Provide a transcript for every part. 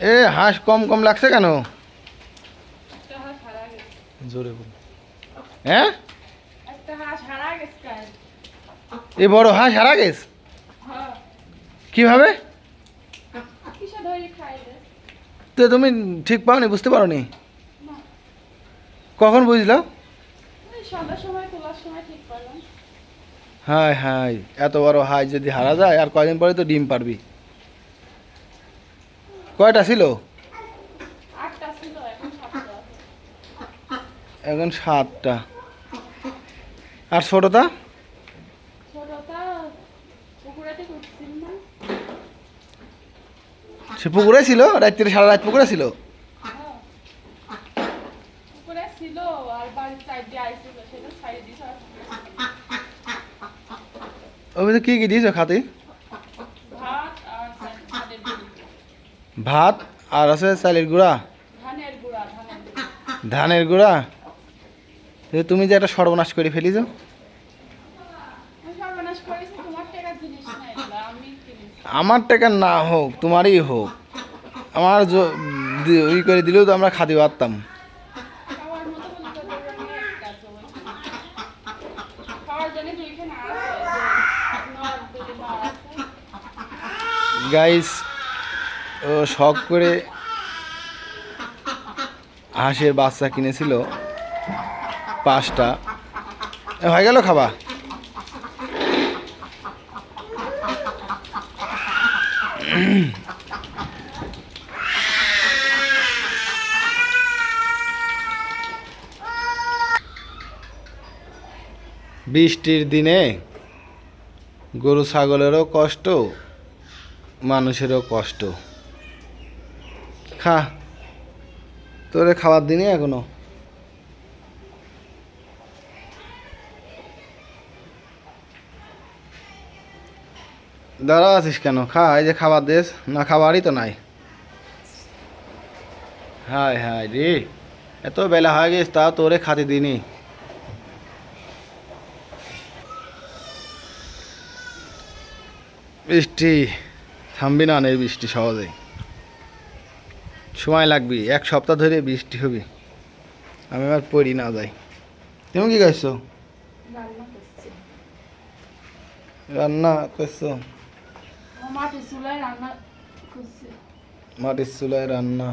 এ হাঁস কম কম লাগছে কেন? একটা হাঁস হারা গেছে। জোরে বল হ্যাঁ? একটা হাঁস হারা গেছে কাল। এ বড় হাঁস হারা গেছে? হ্যাঁ। কীভাবে? তো তুমি ঠিক পাওনি বুঝতে পারো নি। কখন বুঝলো? হাই হাই এত বড় হাঁস যদি হারা যায় আর কয়দিন পরে তো ডিম পারবি কয়টা ছিল? এখন সাতটা আর ছোটটা? সে পুকুরে ছিল? রাত্রে সারা রাত পুকুরে ছিল? হ্যাঁ। ওই কি কি দিয়েছ খাতে ভাত আর ধানের গুঁড়ি ভাত আর আছে চালের গুঁড়া। ধানের গুঁড়া তুমি যে একটা সর্বনাশ করে ফেলিছো। আমার টাকা না হোক তোমারই হোক। আমার ই করে দিলেও তো আমরা খাতে পারতাম। বলে তো শখ করে হাঁসের বাচ্চা কিনেছিল পাঁচটা। হয়ে গেল খাবা। বৃষ্টির দিনে গরু ছাগলেরও কষ্ট, মানুষেরও কষ্ট। খা। তোরে খাবার দিনই এখনও। দাঁড়া আছিস কেন? খা, এই যে খাবার দেশ না, খাবারই তো নাই। হায় হায় রে। এত বেলা হয়ে গেছে তা তোরে খাতে দিনি বৃষ্টি, থামবি না নেই বৃষ্টি সহজে সময় লাগবে এক সপ্তাহ ধরে বৃষ্টি হবে। আমি আর পড়ি না যাই। তুমি কি করছে। রান্না করছে? মাটির চুলায় রান্না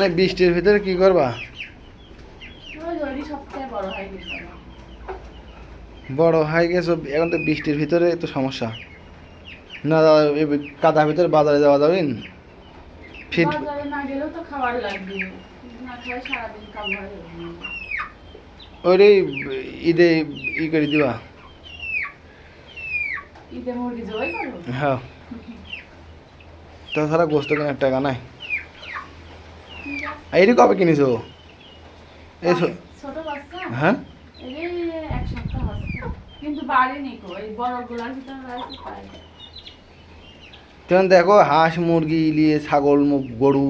নাই বৃষ্টির ভিতরে এখন কি করবা? ওই জলদি সবচেয়ে বড় হয়ে। বড় হয়ে গেছো এখন তো বৃষ্টির ভিতরে তো সমস্যা। না এই কাদা ভিতরে বাজারে যাওয়া যাবে? ফিট ওই ঈদে ই করে দিবা। হ্যাঁ। তাছাড়া গোস্ত কেনার টাকা নাই। আছে। কবে কিনেছো? এই হ্যাঁ এই এক সপ্তাহ হচ্ছে দেখো হাঁস মুরগি ইলিয়ে ছাগল গরু।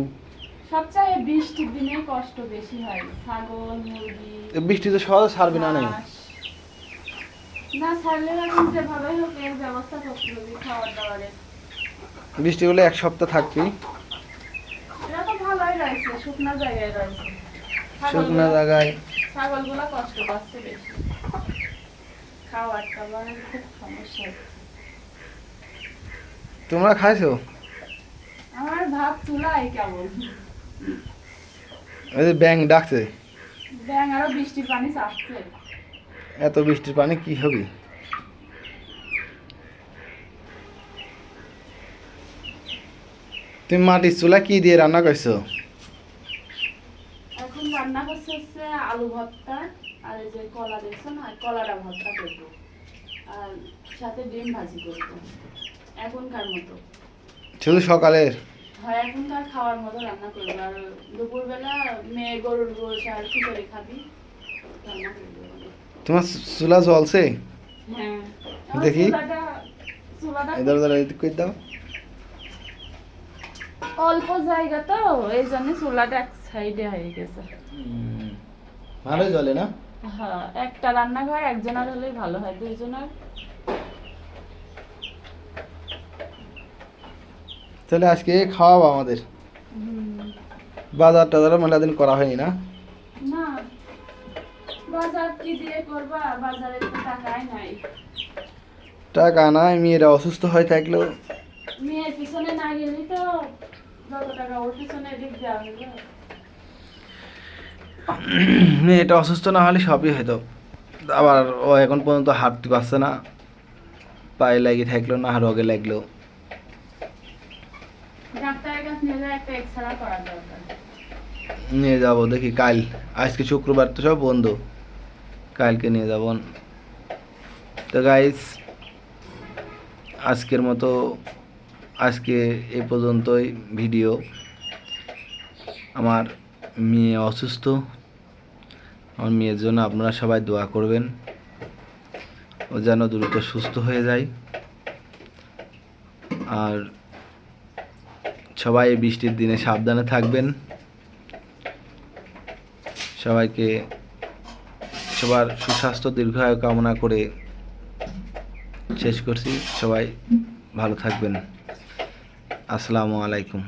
সবচেয়ে বৃষ্টির দিনে কষ্ট বেশি হয় ছাগল মুরগি বৃষ্টি তো সহজে ছাড়বে না নেই না ছাড়লে যেভাবে হোক এর ব্যবস্থা করতে হবে দাবারের বৃষ্টি হলে এক সপ্তাহ থাকবি। এরা তো ভালোই রয়েছে শুকনো জায়গায় রয়েছে। শুকনো জায়গায়। ছাগলগুলো কষ্ট পাচ্ছে বেশি। খাওয়ার টাবারের খুব সমস্যা হচ্ছে। তোমরা খাইছো? আমার ভাত চুলাই কেমন? ওই যে ব্যাং ডাকছে। ব্যাং আরও বৃষ্টির পানি চাপছে এত বৃষ্টির পানি কি হবে? তুমি মাটির চুলা কি দিয়ে রান্না করছ? এখন রান্না করছে হচ্ছে আলু ভর্তা। আর এই যে কলা দেখছ না কলাটা ভর্তা করব। আর সাথে ডিম ভাজি করব এখনকার মতো। শুধু সকালের? হয় এখনকার খাওয়ার মতো রান্না করব। আর দুপুরবেলা মেয়ে গরুর গোশ আর খিচুড়ি খাবি রান্না করব। তোমার চুলা জ্বলছে? হ্যাঁ। দেখি। এদের এদিক করে দাও। অল্প জায়গা তো এই জন্য চুলাটা এক সাইডে হয়ে গেছে। ভালোই জ্বলে না? হ্যাঁ একটা রান্নাঘর একজনের হলেই ভালো হয় দুইজনের। তাহলে আজকে খাওয়াবো আমাদের। বাজার টাজারও মেলা দিন করা হয়নি না? না বাজার কি দিয়ে করবা? বাজারে তো টাকাই নাই। টাকা নাই মেয়েরা অসুস্থ হয়ে থাকলেও। মেয়ের পিছনে না গেলি তো যত টাকা ওর পিছনে দিক দেওয়া হলো। মেয়েটা অসুস্থ না হলে সবই হতো আবার ও এখন পর্যন্ত হাঁটতে পারছে না। পায়ে লাগিয়ে থাকল না রোগে লাগল। নিয়ে যাব দেখি কাল। আজকে শুক্রবার তো সব বন্ধ। কালকে নিয়ে যাব। তো গাইস আজকের মতো আজকে এ পর্যন্তই ভিডিও আমার মেয়ে অসুস্থ। আমার মেয়ের জন্য আপনারা সবাই দোয়া করবেন। ও যেন দ্রুত সুস্থ হয়ে যায়। আর সবাই বৃষ্টির দিনে সাবধানে থাকবেন। সবাইকে সবার সুস্বাস্থ্য, দীর্ঘায়ু কামনা করে শেষ করছি। সবাই ভালো থাকবেন। আসসালামু আলাইকুম।